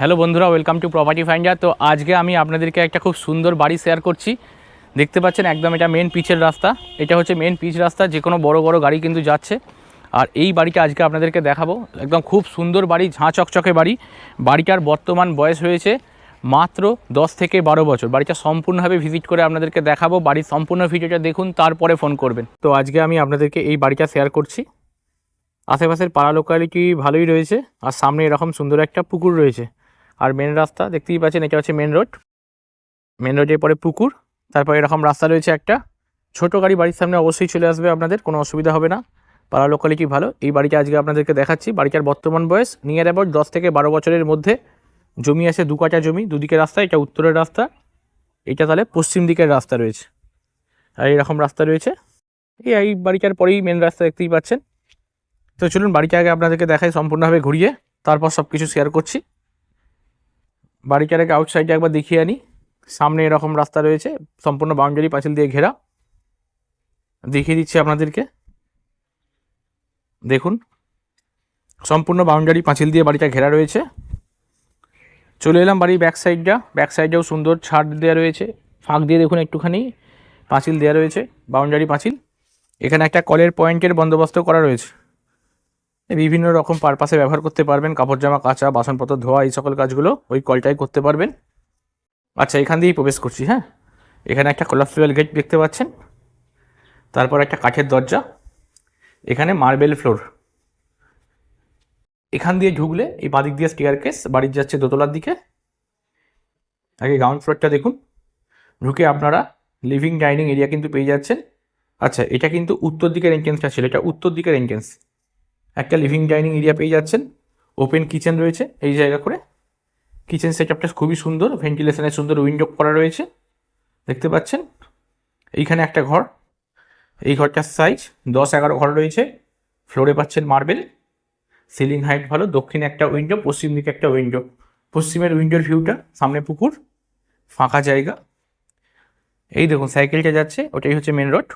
Hello বন্ধুরা, welcome to property finder তো আজকে আমি আপনাদেরকে একটা খুব সুন্দর বাড়ি শেয়ার করছি। দেখতে পাচ্ছেন একদম এটা মেন পিচের রাস্তা। এটা হচ্ছে মেন পিচ রাস্তা, যে কোনো বড় বড় গাড়ি কিন্তু যাচ্ছে। আর এই বাড়িটা আজকে আপনাদেরকে দেখাবো। একদম খুব সুন্দর বাড়ি, ঝাঁ চকচকে বাড়ি। বাড়িটার বর্তমান বয়স হয়েছে মাত্র দশ থেকে বারো বছর। বাড়িটা সম্পূর্ণভাবে ভিজিট করে আপনাদেরকে দেখাবো। বাড়ির সম্পূর্ণ ভিডিওটা দেখুন, তারপরে ফোন করবেন। তো আজকে আমি আপনাদেরকে এই বাড়িটা শেয়ার করছি। আশেপাশের পাড়া লোকালিটি ভালোই রয়েছে, আর সামনে এরকম সুন্দর একটা পুকুর রয়েছে। আর মেন রাস্তা, দেখতেই পাচ্ছেন, এটা হচ্ছে মেন রোড মেন রোডের পরে পুকুর, তারপর এরকম রাস্তা রয়েছে একটা। ছোট গাড়ি বাড়ির সামনে অবশ্যই চলে আসবে আপনাদের, কোনো অসুবিধা হবে না। পাড়া লোকালিটি ভালো? এই বাড়িটা আজকে আপনাদেরকে দেখাচ্ছি। বাড়িটার বর্তমান বয়স নিয়ার অ্যাবাউট দশ থেকে বারো বছরের মধ্যে। জমি আছে দু কাটা জমি, দুদিকের রাস্তা, এটা উত্তরের রাস্তা। এটা তাহলে পশ্চিম দিকের রাস্তা রয়েছে। আর এরকম রাস্তা রয়েছে। এই এই বাড়িটার পরেই মেন রাস্তা দেখতেই পাচ্ছেন। তো চলুন বাড়িটা আগে আপনাদেরকে দেখাই, সম্পূর্ণভাবে ঘুরিয়ে, তারপর সব কিছু শেয়ার করছি। বাড়িটার আগে আউটসাইডে একবার দেখিয়ে আনি। সামনে এরকম রাস্তা রয়েছে, সম্পূর্ণ বাউন্ডারি পাঁচিল দিয়ে ঘেরা। দেখিয়ে দিচ্ছি আপনাদেরকে। দেখুন, সম্পূর্ণ বাউন্ডারি পাঁচিল দিয়ে বাড়িটা ঘেরা রয়েছে। চলে এলাম বাড়ির ব্যাক সাইডটা ব্যাক সাইডেও সুন্দর ছাদ দেওয়া রয়েছে। ফাঁক দিয়ে দেখুন একটুখানি, পাঁচিল দেওয়া রয়েছে, বাউন্ডারি পাঁচিল। এখানে একটা কলের পয়েন্টের বন্দোবস্ত করা রয়েছে। বিভিন্ন রকম পারপাসে ব্যবহার করতে পারবেন। কাপড় জামা কাচা, বাসনপত্র, ধোয়া, এই সকল কাজগুলো ওই কলটাই করতে পারবেন। আচ্ছা এখান দিয়েই প্রবেশ করছি হ্যাঁ? এখানে একটা কোলাপসিবল গেট দেখতে পাচ্ছেন। তারপর একটা কাঠের দরজা। এখানে মার্বেল ফ্লোর এখান দিয়ে ঢুকলে এই বাদিক দিয়ে স্টিয়ার কেস বাড়ির যাচ্ছে দোতলার দিকে। আগে গ্রাউন্ড ফ্লোরটা দেখুন। ঢুকে আপনারা লিভিং ডাইনিং এরিয়া কিন্তু পেয়ে যাচ্ছেন। আচ্ছা এটা কিন্তু উত্তর দিকের এন্ট্রেন্সটা ছিল, এটা উত্তর দিকের এন্ট্রেন্স একটা লিভিং ডাইনিং এরিয়া পেয়ে যাচ্ছেন। ওপেন কিচেন রয়েছে এই জায়গা করে। কিচেন সেট আপটা খুবই সুন্দর ভেন্টিলেশনের সুন্দর উইন্ডো করা রয়েছে। দেখতে পাচ্ছেন? এইখানে একটা ঘর। এই ঘরটার সাইজ দশ এগারো ঘর রয়েছে। ফ্লোরে পাচ্ছেন মার্বেল সিলিং হাইট ভালো, দক্ষিণে একটা উইন্ডো পশ্চিম দিকে একটা উইন্ডো পশ্চিমের উইন্ডোর ভিউটা সামনে পুকুর, ফাঁকা জায়গা। এই দেখুন সাইকেলটা যাচ্ছে, ওটাই হচ্ছে মেন রোড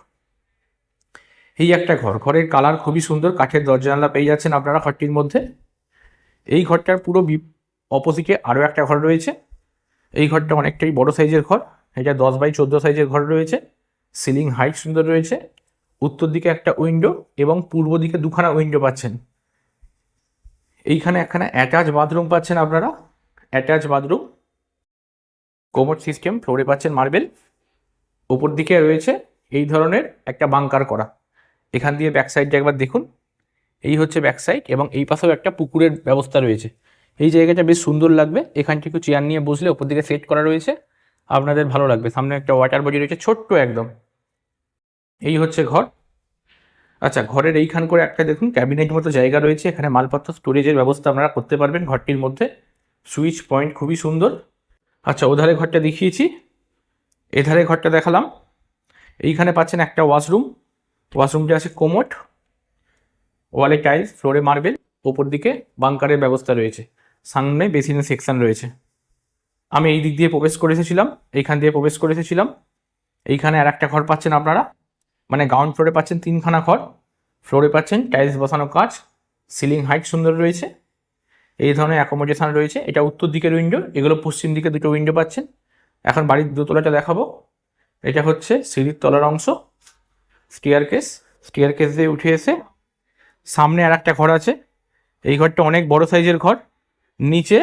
এই একটা ঘর। ঘরের কালার খুবই সুন্দর, কাঠের দরজা জানলা পেয়ে যাচ্ছেন আপনারা ঘরটির মধ্যে। এই ঘরটার পুরো অপোজিটে আরও একটা ঘর রয়েছে। এই ঘরটা অনেকটাই বড় সাইজের ঘর, এটা দশ বাই চোদ্দ সাইজের ঘর রয়েছে। সিলিং হাইট সুন্দর রয়েছে। উত্তর দিকে একটা উইন্ডো এবং পূর্ব দিকে দুখানা উইন্ডো পাচ্ছেন। এইখানে একখানা অ্যাটাচ বাথরুম পাচ্ছেন আপনারা। অ্যাটাচ বাথরুম কোমোড সিস্টেম ফ্লোরে পাচ্ছেন মার্বেল ওপর দিকে রয়েছে এই ধরনের একটা বাংকার করা। এখান দিয়ে ব্যাক সাইডটা একবার দেখুন। এই হচ্ছে ব্যাক সাইড এবং এই পাশেও একটা পুকুরের ব্যবস্থা রয়েছে। এই জায়গাটা বেশ সুন্দর লাগবে। এখানটা একটু চেয়ার নিয়ে বসলে ওপর দিকে সেট করা রয়েছে। আপনাদের ভালো লাগবে। সামনে একটা ওয়াটার বডি রয়েছে, ছোট্ট একদম। এই হচ্ছে ঘর। আচ্ছা ঘরের এইখান করে একটা দেখুন ক্যাবিনেট মতো জায়গা রয়েছে। এখানে মালপত্র স্টোরেজের ব্যবস্থা আপনারা করতে পারবেন ঘরটির মধ্যে। সুইচ পয়েন্ট খুবই সুন্দর। আচ্ছা ওধারে ঘরটা দেখিয়েছি। এধারে ঘরটা দেখালাম। এইখানে পাচ্ছেন একটা ওয়াশরুম ওয়াশরুমটা আছে কোমোট, ওয়ালে টাইলস, ফ্লোরে মার্বেল, ওপর দিকে বাংকারের ব্যবস্থা রয়েছে। সামনে বেসিনের সেকশন রয়েছে। আমি এই দিক দিয়ে প্রবেশ করে এসেছিলাম, এইখান দিয়ে প্রবেশ করে এসেছিলাম। এইখানে আর একটা ঘর পাচ্ছেন আপনারা। মানে গ্রাউন্ড ফ্লোরে পাচ্ছেন তিনখানা ঘর। ফ্লোরে পাচ্ছেন টাইলস বসানো কাজ সিলিং হাইট সুন্দর রয়েছে। এই ধরনের অ্যাকোমোডেশন রয়েছে। এটা উত্তর দিকের উইন্ডো এগুলো পশ্চিম দিকে দুটো উইন্ডো পাচ্ছেন। এখন বাড়ির দোতলাটা দেখাবো। এটা হচ্ছে সিঁড়ির তলার অংশ। স্টিয়ার কেস স্টিয়ার কেস দিয়ে উঠে এসে সামনে আর একটা ঘর আছে। এই ঘরটা অনেক বড় সাইজের ঘর। নিচে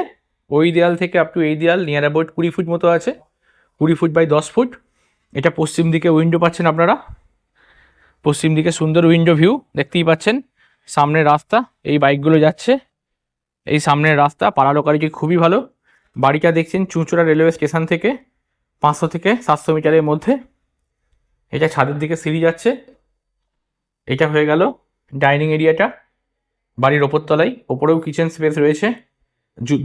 ওই দেয়াল থেকে আপ টু এই দেয়াল নিয়ার অ্যাবাউট কুড়ি ফুট মতো আছে। কুড়ি ফুট বাই দশ ফুট। এটা পশ্চিম দিকে উইন্ডো পাচ্ছেন আপনারা। পশ্চিম দিকে সুন্দর উইন্ডো ভিউ দেখতেই পাচ্ছেন। সামনে রাস্তা, এই বাইকগুলো যাচ্ছে। এই সামনের রাস্তা পাড়া লোকালিটি খুবই ভালো। বাড়িটা দেখছেন চুঁচুড়া রেলওয়ে স্টেশন থেকে, পাঁচশো থেকে সাতশো মিটারের মধ্যে। এটা ছাদের দিকে সিঁড়ি যাচ্ছে। এটা হয়ে গেল ডাইনিং এরিয়াটা, বাড়ির ওপর তলায় ওপরেও কিচেন স্পেস রয়েছে।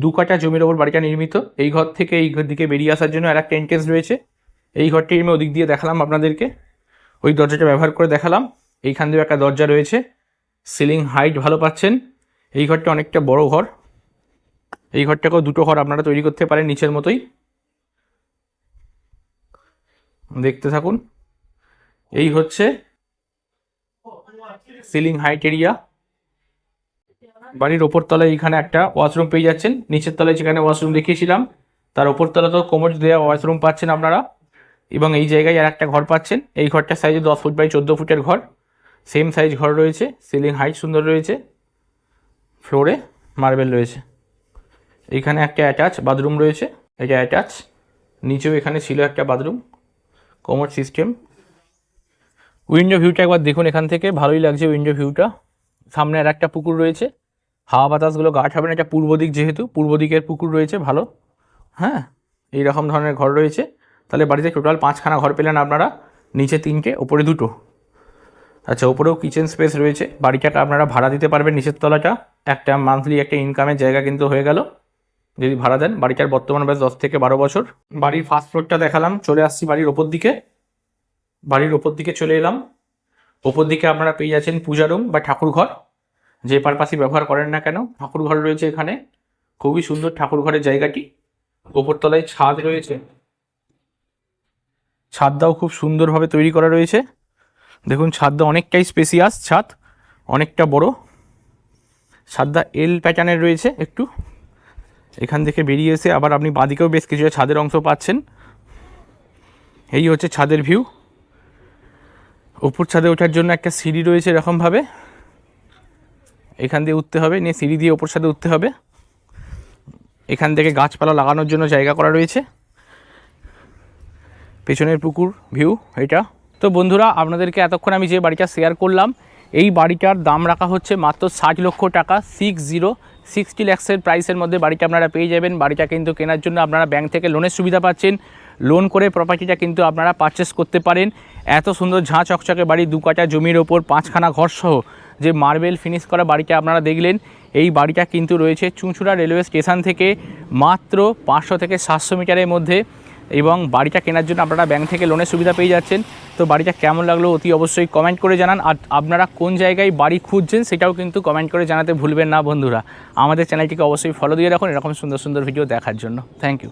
দু কাটা জমির ওপর বাড়িটা নির্মিত। এই ঘর থেকে এই ঘর দিকে বেরিয়ে আসার জন্য আর একটা এন্ট্রেন্স রয়েছে। এই ঘরটি আমি ওদিক দিয়ে দেখালাম আপনাদেরকে। ওই দরজাটা ব্যবহার করে দেখালাম। এইখান দিয়েও একটা দরজা রয়েছে। সিলিং হাইট ভালো পাচ্ছেন। এই ঘরটা অনেকটা বড় ঘর। এই ঘরটাকেও দুটো ঘর আপনারা তৈরি করতে পারেন নিচের মতোই। দেখতে থাকুন। এই হচ্ছে সিলিং হাইট এরিয়া বাড়ির ওপর তলায় এখানে একটা ওয়াশরুম পেয়ে যাচ্ছেন। নিচের তলায় যেখানে ওয়াশরুম দেখিয়েছিলাম, তার ওপর তলা তো কোমর দেওয়া ওয়াশরুম পাচ্ছেন আপনারা। এবং এই জায়গায় আর একটা ঘর পাচ্ছেন। এই ঘরটার সাইজে দশ ফুট বাই চোদ্দ ফুটের ঘর। সেম সাইজ ঘর রয়েছে সিলিং হাইট সুন্দর রয়েছে। ফ্লোরে মার্বেল রয়েছে। এইখানে একটা অ্যাটাচ বাথরুম রয়েছে, এটা অ্যাটাচ নিচেও এখানে ছিল একটা বাথরুম কোমর সিস্টেম উইন্ডো ভিউটা একবার দেখুন এখান থেকে। ভালোই লাগছে উইন্ডো ভিউটা সামনে আর একটা পুকুর রয়েছে। হাওয়া বাতাসগুলো গাঠ হবে না, এটা পূর্ব দিক যেহেতু, পূর্ব দিকের পুকুর রয়েছে, ভালো। হ্যাঁ এই রকম ধরনের ঘর রয়েছে। তাহলে বাড়িতে টোটাল পাঁচখানা ঘর পেলেন আপনারা, নিচে তিনটে, ওপরে দুটো। আচ্ছা ওপরেও কিচেন স্পেস রয়েছে। বাড়িটাকে আপনারা ভাড়া দিতে পারবেন নিচের তলাটা। একটা মান্থলি একটা ইনকামের জায়গা কিন্তু হয়ে গেল, যদি ভাড়া দেন। বাড়িটার বর্তমান বয়স দশ থেকে বারো বছর। বাড়ির ফার্স্ট ফ্লোরটা দেখালাম, চলে আসছি বাড়ির ওপর দিকে। বাড়ির ওপর দিকে চলে এলাম। ওপর দিকে আপনারা পেয়ে যাচ্ছেন পূজা রুম বা ঠাকুর ঘর। যে পারপাসে ব্যবহার করেন না কেন, ঠাকুর ঘর রয়েছে এখানে। খুবই সুন্দর ঠাকুর ঘরের জায়গাটি। ওপরতলায় ছাদ রয়েছে। ছাদটাও খুব সুন্দরভাবে তৈরি করা রয়েছে। দেখুন, ছাদটা অনেকটাই স্পেসিয়াস ছাদ, অনেকটা বড়। ছাদটা এল প্যাটার্নের রয়েছে একটু। এখান থেকে বেরিয়ে এসে আবার আপনি বাঁদিকেও বেশ কিছু ছাদের অংশ পাচ্ছেন। এই হচ্ছে ছাদের ভিউ ওপর ছাদে ওঠার জন্য একটা সিঁড়ি রয়েছে এরকমভাবে। এখান দিয়ে উঠতে হবে, নিয়ে সিঁড়ি দিয়ে ওপর ছাদে উঠতে হবে। এখান থেকে গাছপালা লাগানোর জন্য জায়গা করা রয়েছে। পেছনের পুকুর, ভিউ, এটা। তো বন্ধুরা, আপনাদেরকে এতক্ষণ আমি যে বাড়িটা শেয়ার করলাম, এই বাড়িটার দাম রাখা হচ্ছে মাত্র ষাট লক্ষ টাকা সিক্স জিরো সিক্সটি ল্যাক্সের প্রাইসের মধ্যে বাড়িটা আপনারা পেয়ে যাবেন। বাড়িটা কিন্তু কেনার জন্য আপনারা ব্যাংক থেকে লোনের সুবিধা পাচ্ছেন। লোন করে প্রপার্টিটা কিন্তু আপনারা পারচেস করতে পারেন। এত সুন্দর ঝাঁ চকচকে বাড়ি, দু কাটা জমির ওপর, পাঁচখানা ঘর সহ যে মার্বেল ফিনিশ করা বাড়িটা আপনারা দেখলেন, এই বাড়িটা কিন্তু রয়েছে চুঁচুড়া রেলওয়ে স্টেশন থেকে মাত্র পাঁচশো থেকে সাতশো মিটারের মধ্যে এবং বাড়িটা কেনার জন্য আপনারা ব্যাংক থেকে লোনের সুবিধা পেয়ে যাচ্ছেন। তো বাড়িটা কেমন লাগল অতি অবশ্যই কমেন্ট করে জানান। আর আপনারা কোন জায়গায় বাড়ি খুঁজছেন সেটাও কিন্তু কমেন্ট করে জানাতে ভুলবেন না বন্ধুরা। আমাদের চ্যানেলটিকে অবশ্যই ফলো দিয়ে রাখুন। এরকম সুন্দর সুন্দর ভিডিও দেখার জন্য। Thank you